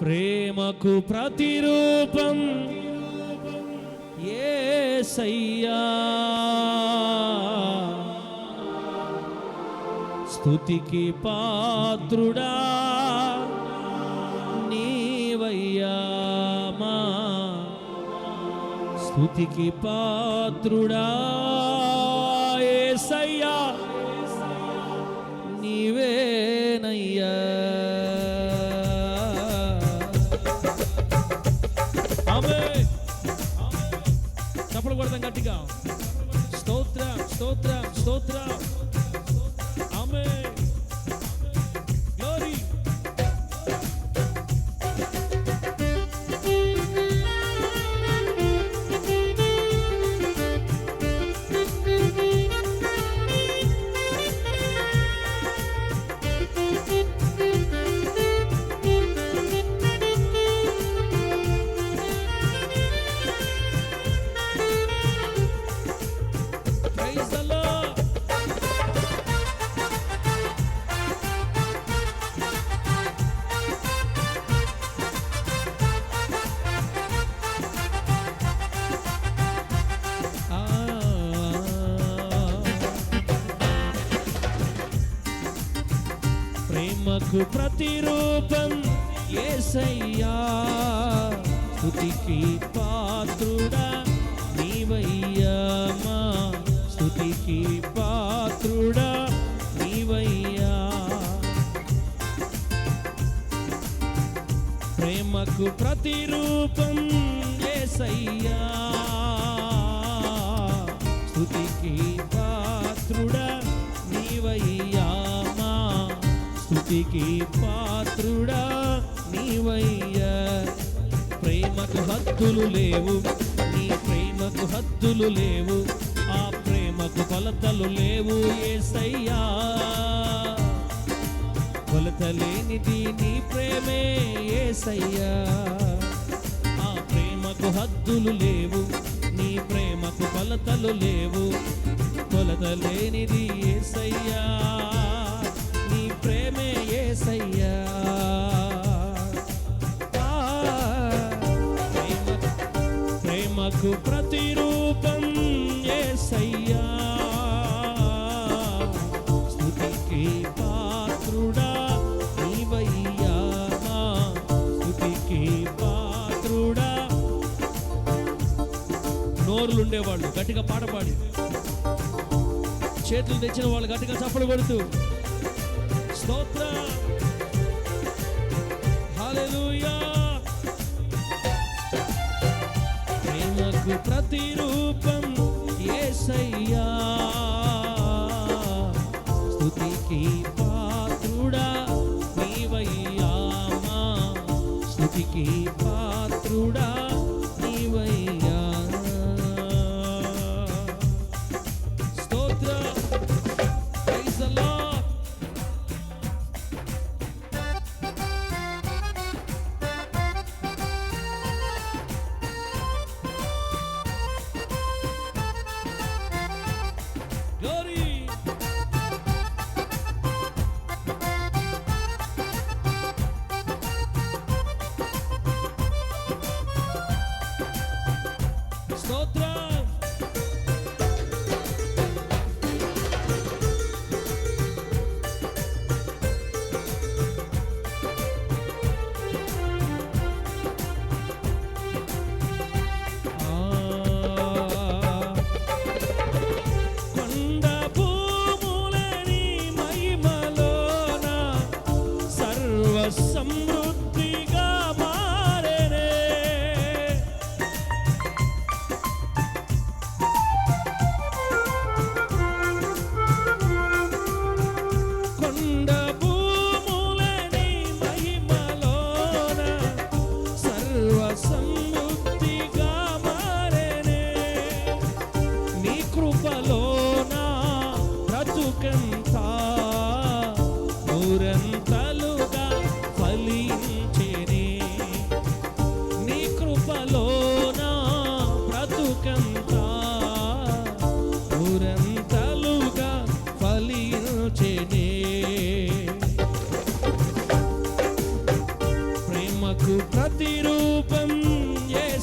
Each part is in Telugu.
ప్రేమకు ప్రతిరూపం ఏసయ్యా. స్తుతికి పాత్రుడా నీవయ్యా మా. స్తుతికి పాత్రుడా గట్టిగా. స్తోత్రం స్తోత్రం స్తోత్రం. స్తుతికి పాత్రుడా నీవయ్యా. ప్రేమకు ప్రతిరూపం ఏసయ్యా. స్థుతికి పాత్రుడా నీవయ్యా మా. స్థుతికి పాత్రుడా నీవయ్యా. ప్రేమకు హద్దులు లేవు నీ ప్రేమకు హద్దులు లేవు. కొలతలు లేవు ఏసయ్యా. కొలతలేనిది నీ ప్రేమే ఏసయ్యా. ఆ ప్రేమకు హద్దులు లేవు నీ ప్రేమకు కొలతలు లేవు. కొలత లేనిది ఏసయ్యా నీ ప్రేమే ఏసయ్యా. ప్రేమకు ప్రతిరూపం నోరులు గట్టిగా పాట పాడి చేతులు తెచ్చిన వాళ్ళు గట్టిగా చప్పలు కొడుతూ. స్తోత్ర. హల్లెలూయా. ప్రేమకు ప్రతిరూపం యేసయ్యా స్తుతికి పాత్రుడా నీవయ్యామా స్థుతికి పాత్రుడా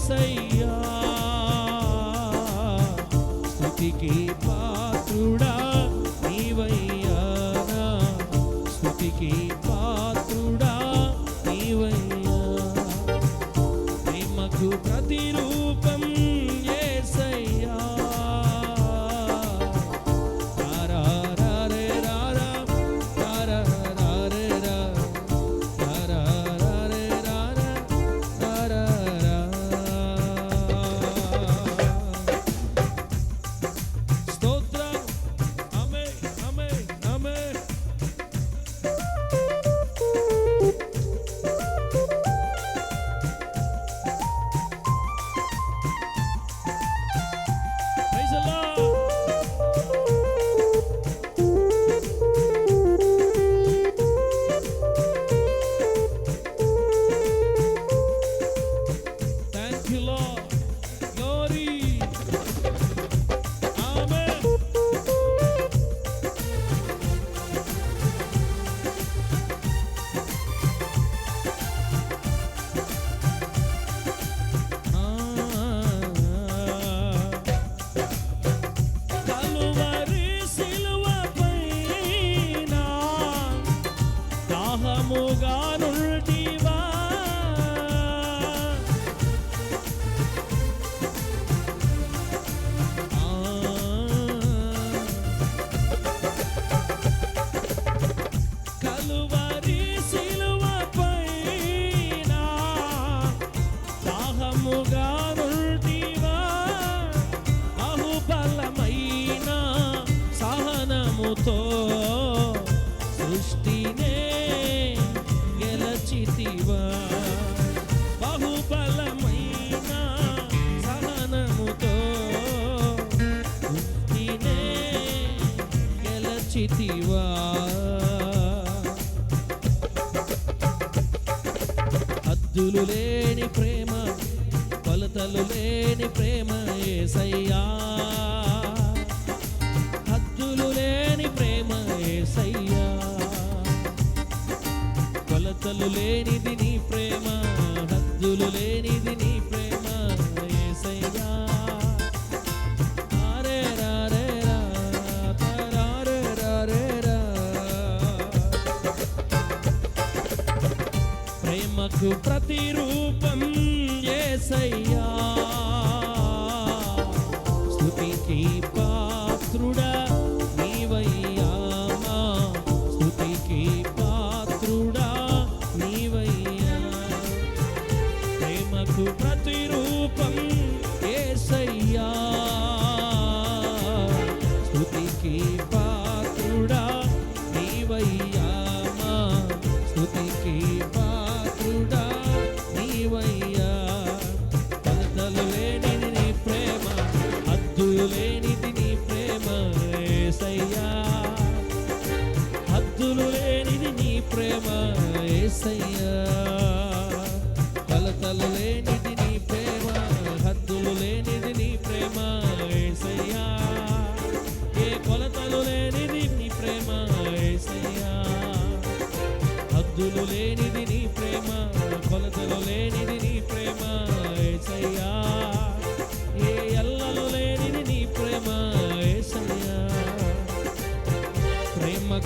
sei లేని ప్రేమ ఏసయ్యా. హద్దులు లేని ప్రేమ ఏసయ్యా. కొలతలు లేనిది నీ ప్రేమ హద్దులు లేనిది నీ ప్రేమ ఏసయ్యా. ఆరే రా, రా. ప్రేమకు ప్రతి హద్దులు లేనిది నీ ప్రేమ ఏసయ్యా. కొలతలు లేనిది నీ ప్రేమ హద్దులు లేనిది నీ ప్రేమ ఏసయ్యా. ఏ కొలతలు లేనిది నీ ప్రేమ ఏసయ్యా. హద్దులు లేనిది నీ ప్రేమ కొలతలు లేనిది నీ ప్రేమ ఏసయ్యా.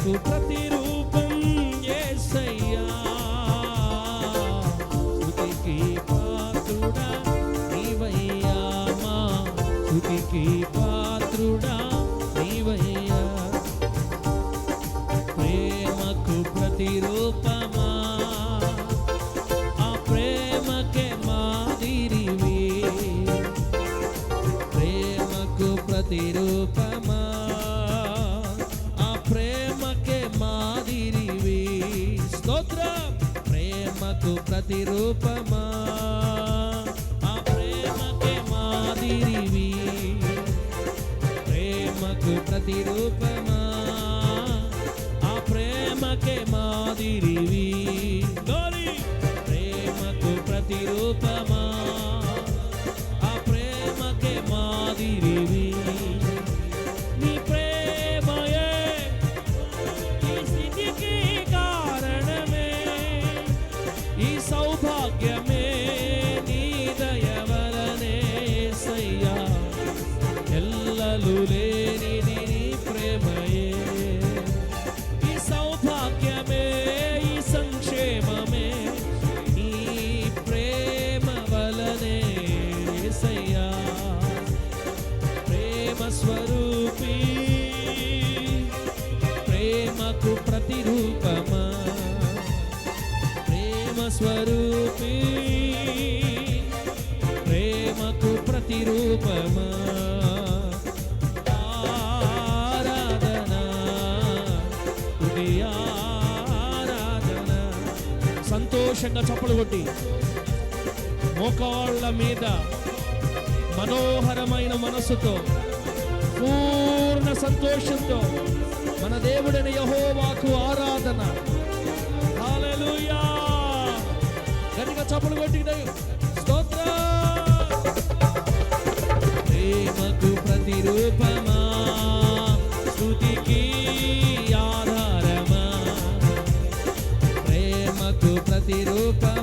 ప్రేమకు ప్రతిరూపం యేసయ్యా స్తుతికి పాత్రుడా నీవయ్యా మా. స్తుతికి పాత్రుడా నీవయ్యా. ప్రేమకు ప్రతిరూపమా? ఆ ప్రేమకే మాదిరివి. ప్రేమకు ప్రతిరూపమా? ఆ ప్రేమకే మాదిరివి. గోరి ప్రేమకు ప్రతిరూపమా? సంతోషంగా చప్పలు కొట్టి మోకాళ్ళ మీద మనోహరమైన మనస్సుతో పూర్ణ సంతోషంతో మన దేవుడైన యహోవాకు ఆరాధన. గట్టిగా చప్పలు కొట్టి ప్రతిరూపం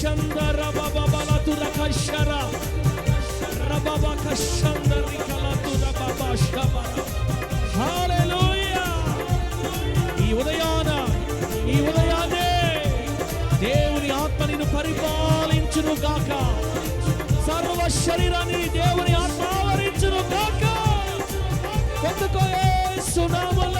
kashanda rababa balatu rakashara rababa kashanda rikalatu rababa shabara hallelujah ఈ ఉదయాన ఈ ఉదయాన్నే దేవుని ఆత్మ నిన్ను పరిపాలించును గాక సర్వ శరీరాన్ని దేవుని ఆత్మ ఆవరించును గాక పొందుకోయే సునామల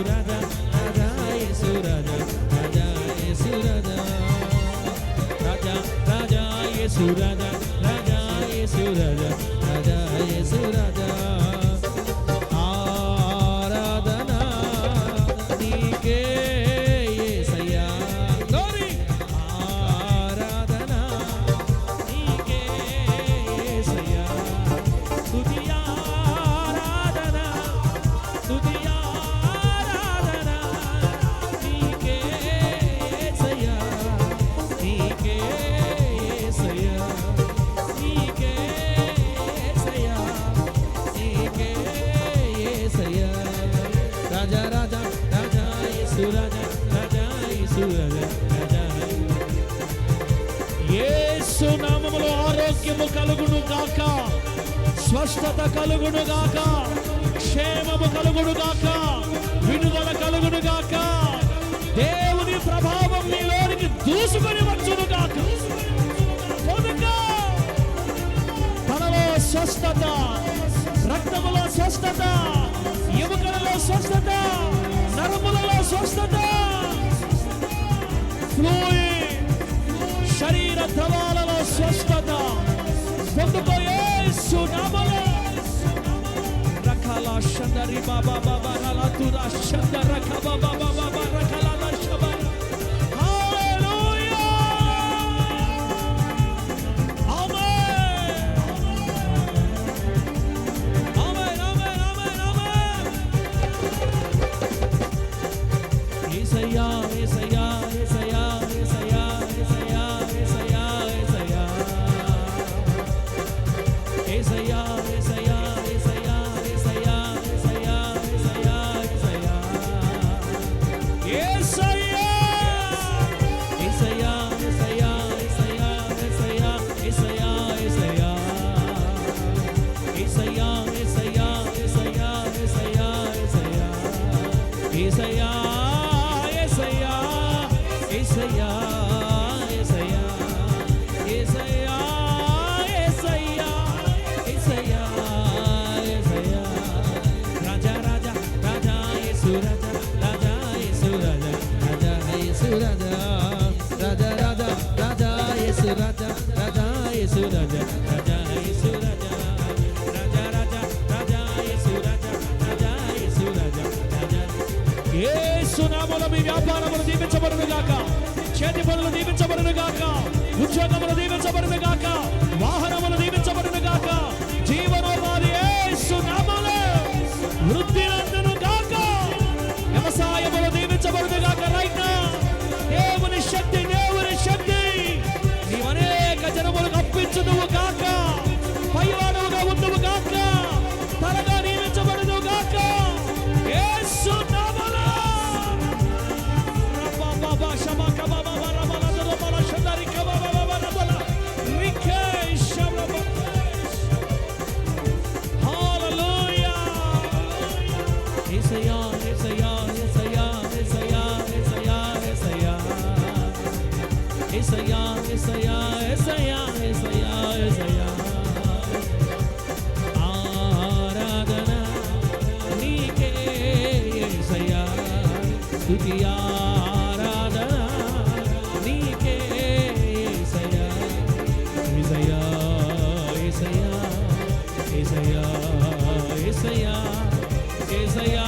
రాధా రాధా యేసు రాధా రాధా యేసు రాధా రాజా రాజా యేసు రాధా రాధా యేసు రాధా రాధా యేసు రాధా విడుదల కలుగును గాక. స్వస్థత కలుగును గాక. క్షేమము కలుగును గాక. విడుదల కలుగును గాక. దేవుని ప్రభావం మీలోనికి దూసుకొని వచ్చును గాక. తనలో స్వస్థత రక్తములో స్వస్థత ఎముకలలో స్వస్థత నరములలో స్వస్థత. శరీర ద్రవాలలో స్వస్థ la Shandari Baba Baba Rala Tura Shandara Baba Baba Baba ఏసయా ఏసయా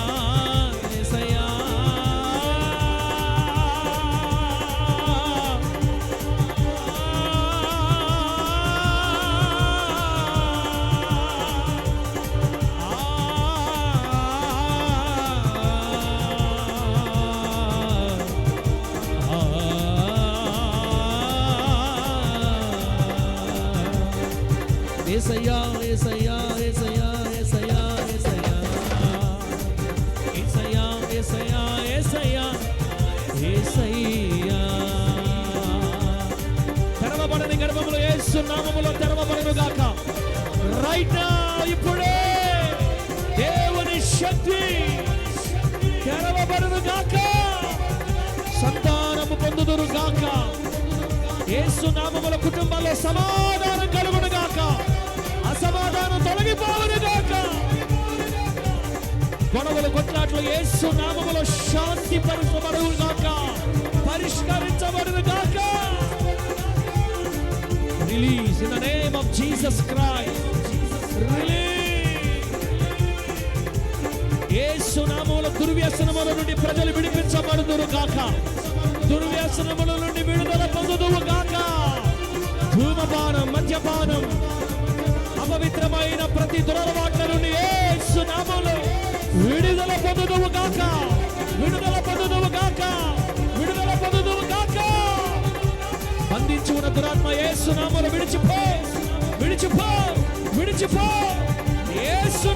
తెరవబడును గాక. సంతానము పొందుదురు గాక. ఏసు నామముల కుటుంబాల్లో సమాధానం కలుగును గాక. అసమాధానం తొలగిపోవును గాక. గొడవలు కొట్లాట్లు ఏసు నామములో శాంతి పరచబడును గాక. పరిష్కరించబడును గాక. Release in the name of Jesus Christ release Yesu నామముల దుర్వ్యసనముల నుండి ప్రజలు విడిపించబడుదురు కాక దుర్వ్యసనముల నుండి విడుదల పొందుదువు గాక. ధూమపానం మద్యపానం అపవిత్రమైన ప్రతి దురలవాట్ల నుండి యేసు విడుదల పొందుదువు కాక విడుదల పొందుదువు గాక. విడుదల పొందుదువు గాక. బంధించి ఉన్న దురాత్మ యేసు నామములో విడిచిపో. విడిచిపో. విడిచిపో. యేసు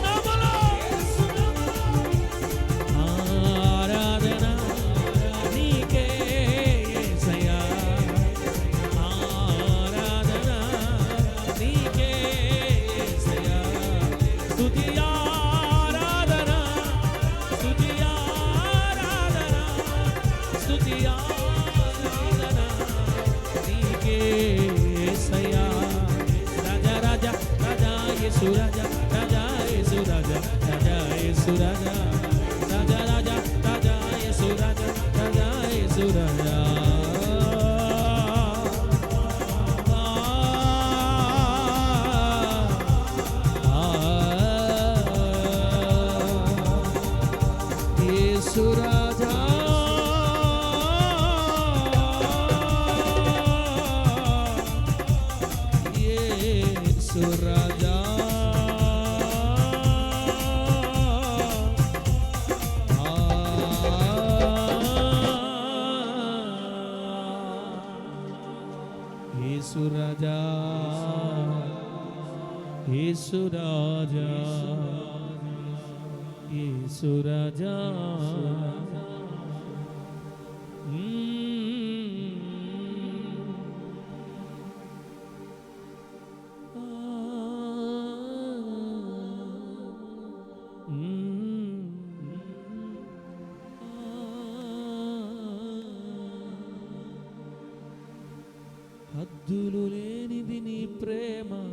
హద్దులు లేనిది నీ ప్రేమ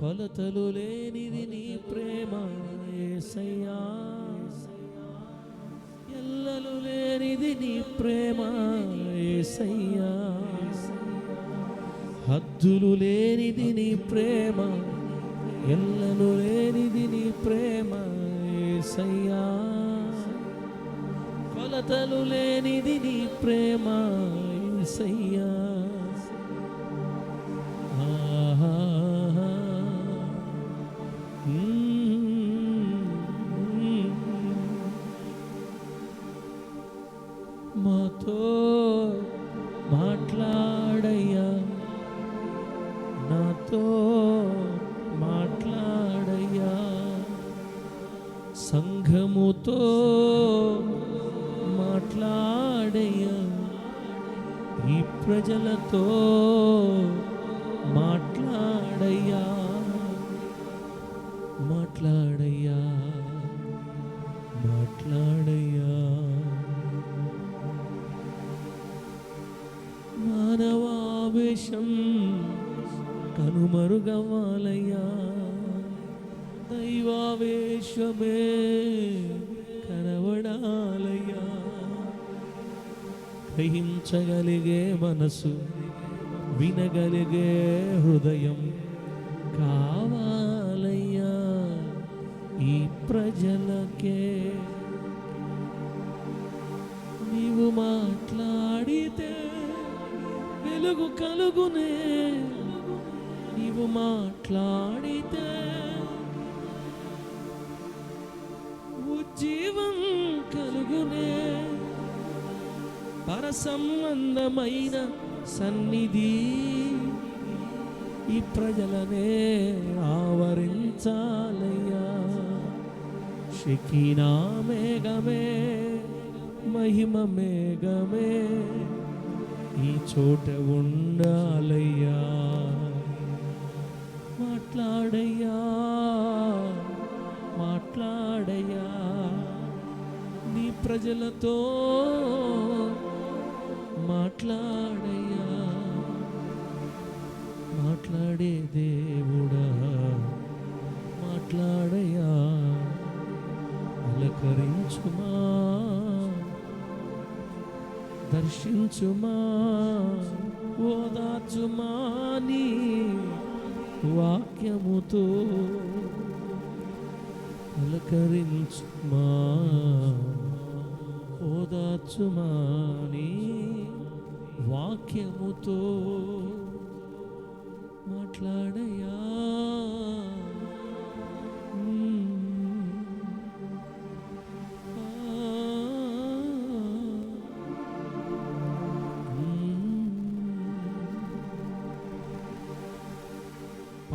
కొలతలు లేనిది నీ ప్రేమ ఏసయ్యా. ఎల్లలు లేనిది నీ ప్రేమ ఏసయ్యా. హద్దులు లేనిది నీ ప్రేమ ఎల్లలు లేనిది నీ ప్రేమ ఏసయ్యా. కొలతలు లేనిది నీ ప్రేమ ఏసయ్యా. నాతో మాట్లాడయ్యా. సంఘముతో మాట్లాడయ్యా. ఈ ప్రజలతో మాట్లాడితే వెలుగు కలుగునే. నీవు మాట్లాడితే ఉజ్జీవం కలుగునే. పరసంబంధమైన సన్నిధి ఈ ప్రజలనే ఆవరించాలయ్యా. షకినా మేఘమే మహిమ మేఘమే. ఈ చోట ఉండాలయ్యా. మాట్లాడయ్యా మాట్లాడయ్యా. నీ ప్రజలతో మాట్లాడయ్యా. మాట్లాడే దేవుడా మాట్లాడయ్యా. అలకరించుమా. దర్శించుమా? ఓదార్చుమా నీ వాక్యముతో? పలకరించుమా? ఓదార్చుమా నీ వాక్యముతో?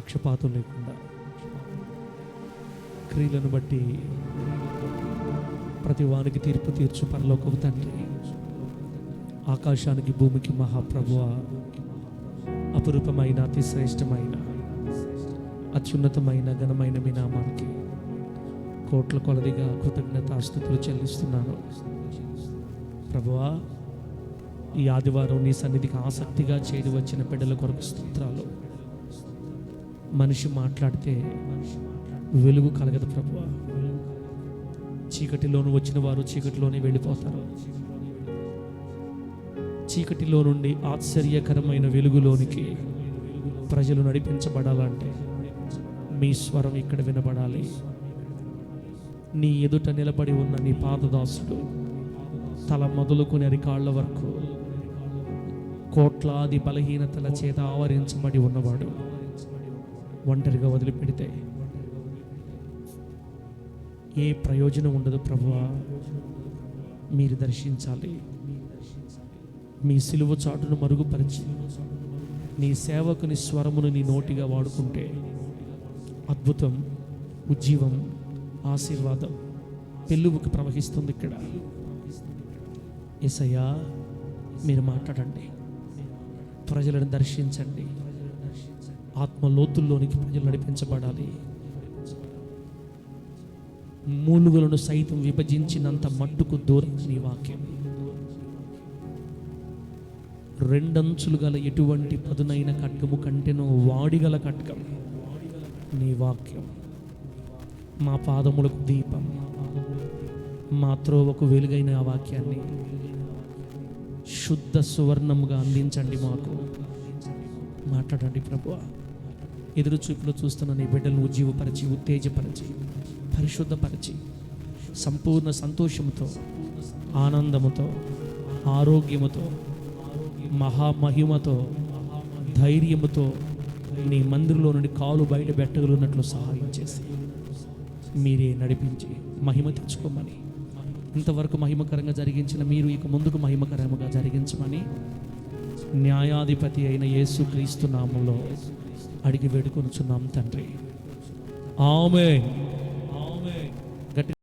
పక్షపాతం లేకుండా. క్రియలను బట్టి ప్రతి వానికి తీర్పు తీర్చు పరలోకపు తండ్రి. ఆకాశానికి భూమికి మహాప్రభువ అపురూపమైన అతి శ్రేష్టమైన అత్యున్నతమైన ఘనమైన మీ నామానికి కోట్ల కొలదిగా కృతజ్ఞతాస్థుతులు చెల్లిస్తున్నాను. ప్రభువా ఈ ఆదివారం నీ సన్నిధికి ఆసక్తిగా చేరి వచ్చిన బిడ్డల కొరకు స్తోత్రాలు. మనిషి మాట్లాడితే వెలుగు కలగదు ప్రభు. చీకటిలోను వచ్చిన వారు చీకటిలోనే వెళ్ళిపోతారు. చీకటిలో నుండి ఆశ్చర్యకరమైన వెలుగులోనికి ప్రజలు నడిపించబడాలంటే మీ స్వరం ఇక్కడ వినబడాలి. నీ ఎదుట నిలబడి ఉన్న నీ పాదదాసుడు తల మొదలుకుని అరికాళ్ళ వరకు కోట్లాది బలహీనతల చేత ఆవరించబడి ఉన్నవాడు. ఒంటరిగా వదిలిపెడితే ఏ ప్రయోజనం ఉండదు ప్రభువా. మీరు దర్శించాలి. మీ సిలువ చాటును మరుగుపరిచి నీ సేవకుని స్వరమును నీ నోటిగా వాడుకుంటే అద్భుతం ఉజ్జీవం ఆశీర్వాదం పెళ్ళువుకి ప్రవహిస్తుంది ఇక్కడ. ఎసయ్యా మీరు మాట్లాడండి. ప్రజలను దర్శించండి. ఆత్మ లోతుల్లోనికి ప్రజలు నడిపించబడాలి. మూలుగులను సైతం విభజించినంత మట్టుకు దూరం నీ వాక్యం. రెండంచులు గల ఎటువంటి పదునైన కట్కము కంటేనో వాడిగల కట్కం నీ వాక్యం. మా పాదములకు దీపం. మా త్రోవకు వెలుగైన ఆ వాక్యాన్ని శుద్ధ సువర్ణముగా అందించండి మాకు. మాట్లాడండి ప్రభువా. ఎదురు చూపులో చూస్తున్న నీ బిడ్డలను ఉజ్జీవపరిచి ఉత్తేజపరిచి పరిశుద్ధపరిచి సంపూర్ణ సంతోషముతో ఆనందముతో ఆరోగ్యముతో మహామహిమతో ధైర్యముతో నీ మందిరంలో నుండి కాలు బయట పెట్టగలుగున్నట్లు సహాయం చేసి మీరే నడిపించి మహిమ తెచ్చుకోమని. ఇంతవరకు మహిమకరంగా జరిగించిన మీరు ఇక ముందుకు మహిమకరంగా జరిగించమని న్యాయాధిపతి అయిన యేసుక్రీస్తు నామంలో అడిగి వేడుకొనుచున్నాం తండ్రి. ఆమె